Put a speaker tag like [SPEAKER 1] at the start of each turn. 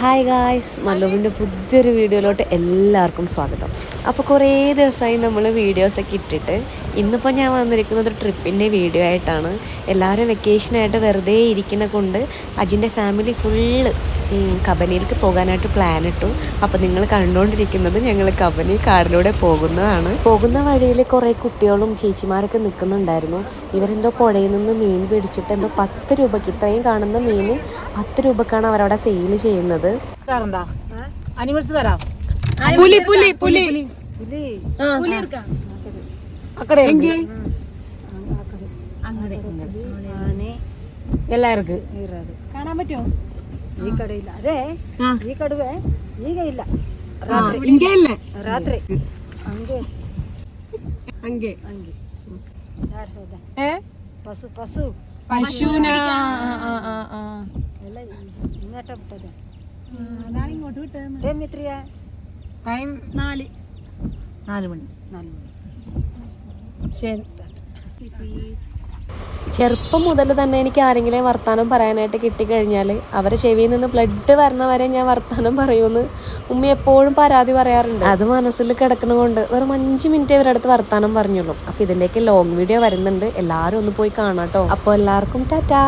[SPEAKER 1] Hi guys മല്ലുവിന്റെ പുതിയൊരു വീഡിയോയിലോട്ട് എല്ലാവർക്കും സ്വാഗതം. അപ്പോൾ കുറേ ദിവസമായി നമ്മൾ വീഡിയോസൊക്കെ ഇട്ടിട്ട് ഇന്നിപ്പോൾ ഞാൻ വന്നിരിക്കുന്നത് ട്രിപ്പിന്റെ വീഡിയോ ആയിട്ടാണ്. എല്ലാവരും വെക്കേഷനായിട്ട് വെറുതെ ഇരിക്കുന്ന കൊണ്ട് അജിന്റെ ഫാമിലി ഫുള്ള് കബനിയിലേക്ക് പോകാനായിട്ട് പ്ലാൻ ഇട്ടു. അപ്പോൾ നിങ്ങൾ കണ്ടുകൊണ്ടിരിക്കുന്നത് ഞങ്ങൾ കബനി കാടിലൂടെ പോകുന്നതാണ്. പോകുന്ന വഴിയിൽ കുറേ കുട്ടികളും ചേച്ചിമാരൊക്കെ നിൽക്കുന്നുണ്ടായിരുന്നു ഇവരെന്തോ പുഴയിൽ നിന്ന് മീൻ പിടിച്ചിട്ട് എന്തോ പത്ത് രൂപയ്ക്ക് ഇത്രയും കാണുന്ന മീൻ പത്ത് രൂപക്കാണ് അവരവിടെ സെയിൽ ചെയ്യുന്നത്. പുലി പുലി പുലി
[SPEAKER 2] അക്കടെ
[SPEAKER 3] കാണാൻ പറ്റുമോ? ಈ ಕಡೆ ಇಲ್ಲ ಅದೇ ಈ ಕಡುವೆ ಈಗ ಇಲ್ಲ
[SPEAKER 2] ಹಿಂಗೆ ಇಲ್ಲ
[SPEAKER 3] ರಾತ್ರಿ ಹಂಗೆ
[SPEAKER 2] ಹಂಗೆ
[SPEAKER 3] ಹಂಗೆ ಯಾರು ಸೌದ
[SPEAKER 2] ഏ
[SPEAKER 3] ಪಸು ಪಸು
[SPEAKER 2] പശുവിന
[SPEAKER 3] ಎಲ್ಲ ಹಿಂಗಟ ಬಿಟ್ಟದೆ ಟೈಮ್ ಇತ್ರಿಯ
[SPEAKER 2] ടൈം നാല് നാല് മണി
[SPEAKER 3] ನಾನು
[SPEAKER 2] ശരി
[SPEAKER 1] ചെറുപ്പം മുതൽ തന്നെ എനിക്ക് ആരെങ്കിലും വർത്തമാനം പറയാനായിട്ട് കിട്ടിക്കഴിഞ്ഞാൽ അവരെ ചെവിയിൽ നിന്ന് ബ്ലഡ് വരണ വരെ ഞാൻ വർത്തമാനം പറയുമെന്ന് ഉമ്മ എപ്പോഴും പരാതി പറയാറുണ്ട്. അത് മനസ്സിൽ കിടക്കണകൊണ്ട് വെറും അഞ്ച് മിനിറ്റ് ഇവരുടെ അടുത്ത് വർത്താനം പറഞ്ഞുള്ളൂ. അപ്പോൾ ഇതിന്റെയൊക്കെ ലോങ് വീഡിയോ വരുന്നുണ്ട്. എല്ലാവരും ഒന്ന് പോയി കാണാട്ടോ. അപ്പോൾ എല്ലാവർക്കും ടാറ്റാ.